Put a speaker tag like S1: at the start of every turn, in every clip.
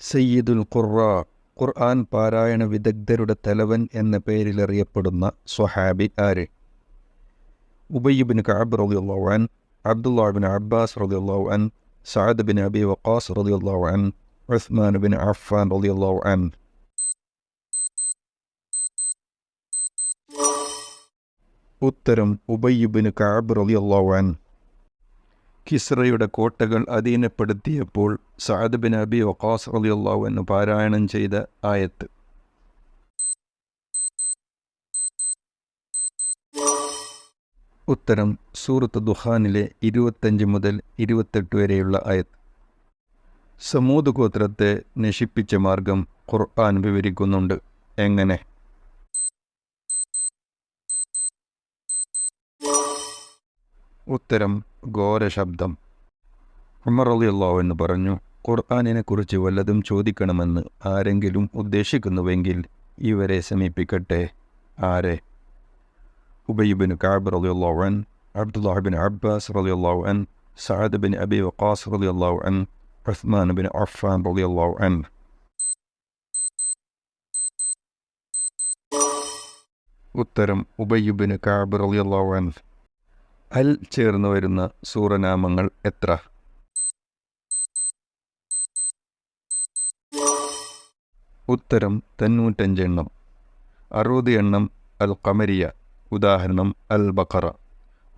S1: സയ്യിദുൽ ഖുറ ഖുർആൻ പാരായണ വിദഗ്ധരുടെ തലവൻ എന്ന പേരിൽ അറിയപ്പെടുന്ന സ്വഹാബി ആര്? ഉബയ്യബിൻ കഅബ് റളിയല്ലാഹു അൻ അബ്ദുല്ലാഹിബിൻ അബ്ബാസ് റളിയല്ലാഹു അൻ സഅദ് ബിൻ അബി വക്കാസ് റളിയല്ലാഹു അൻ ഉസ്മാൻ ബിൻ അഫ്ഫാൻ റളിയല്ലാഹു അൻ ഉത്തരം ഉബയ്യബിൻ കഅബ് റളിയല്ലാഹു അൻ കിസ്റയുടെ കോട്ടകൾ അധീനപ്പെടുത്തിയപ്പോൾ സഅദ് ബിൻ അബി വഖാസ് റളിയല്ലാഹു എന്ന് പാരായണം ചെയ്ത ആയത്ത്. ഉത്തരം സൂറത്ത് ദുഹാനിലെ ഇരുപത്തഞ്ച് മുതൽ ഇരുപത്തെട്ട് വരെയുള്ള ആയത്ത്. സമൂത് ഗോത്രത്തെ നശിപ്പിച്ച മാർഗം ഖുർആൻ വിവരിക്കുന്നുണ്ട്. എങ്ങനെ? ഉത്തരം ഘോരശബ്ദം ഉമർ അലിയല്ലാഹു എന്ന് പറഞ്ഞു ഖുർആാനിനെക്കുറിച്ച് വല്ലതും ചോദിക്കണമെന്ന് ആരെങ്കിലും ഉദ്ദേശിക്കുന്നുവെങ്കിൽ ഇവരെ സമീപിക്കട്ടെ. ആരെ? ഉബയ്ബിൻ കാബ് അൻ അബ്ദുല്ലാഹിബിൻ അബ്ബാസ് അൻ സഅദ് ബിൻ അബി വഖാസ് അൻ ഉസ്മാൻ ബിൻ അഫ്ഫാൻ അൻ ഉത്തരം ഉബയ്ബിൻ കാബ് അൻ അൽ ചേർന്ന് വരുന്ന സൂറനാമങ്ങൾ എത്ര? ഉത്തരം തൊണ്ണൂറ്റഞ്ച് എണ്ണം. അറുപത് എണ്ണം അൽ കമരിയ ഉദാഹരണം അൽ ബഖറ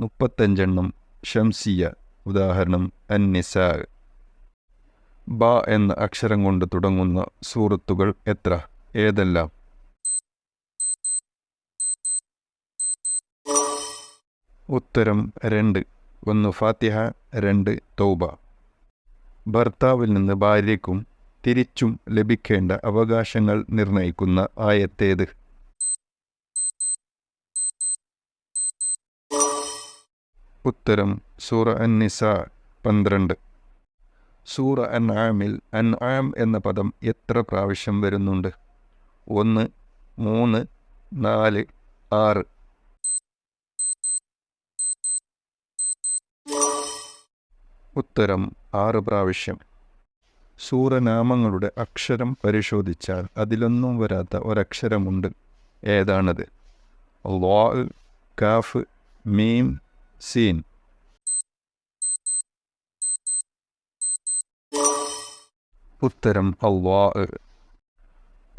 S1: മുപ്പത്തഞ്ചെണ്ണം ഷംസിയ ഉദാഹരണം അൻ നിസാ ബ എന്ന അക്ഷരം കൊണ്ട് തുടങ്ങുന്ന സൂറത്തുകൾ എത്ര? ഏതെല്ലാം? ഉത്തരം രണ്ട്. ഒന്ന് ഫാത്തിഹ രണ്ട് തൗബ. ഭർത്താവിൽ നിന്ന് ഭാര്യയ്ക്കും തിരിച്ചും ലഭിക്കേണ്ട അവകാശങ്ങൾ നിർണയിക്കുന്ന ആയത്തേത്. ഉത്തരം സൂറ അൻ നിസ പന്ത്രണ്ട്. സൂറ അൻ ആമിൽ അൻ ആം എന്ന പദം എത്ര പ്രാവശ്യം വരുന്നുണ്ട്? ഒന്ന് മൂന്ന് നാല് ആറ്. ഉത്തരം ആറ് പ്രാവശ്യം. സൂറനാമങ്ങളുടെ അക്ഷരം പരിശോധിച്ചാൽ അതിലൊന്നും വരാത്ത ഒരക്ഷരമുണ്ട്. ഏതാണത്? ലോ കാഫ് മീം സീൻ. ഉത്തരം അള്ളാ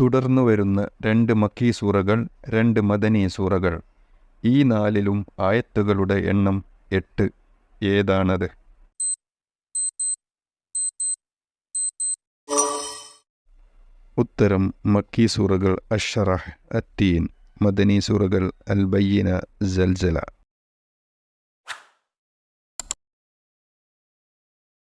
S1: തുടർന്നു വരുന്ന രണ്ട് മക്കീ സൂറകൾ രണ്ട് മദനീ സൂറകൾ. ഈ നാലിലും ആയത്തുകളുടെ എണ്ണം എട്ട്. ഏതാണത്? ഉത്തരം മക്കി സൂറകൾ അഷറഹ് അത്തീൻ മദനി സൂറകൾ അൽ ബയ്യന ജൽജല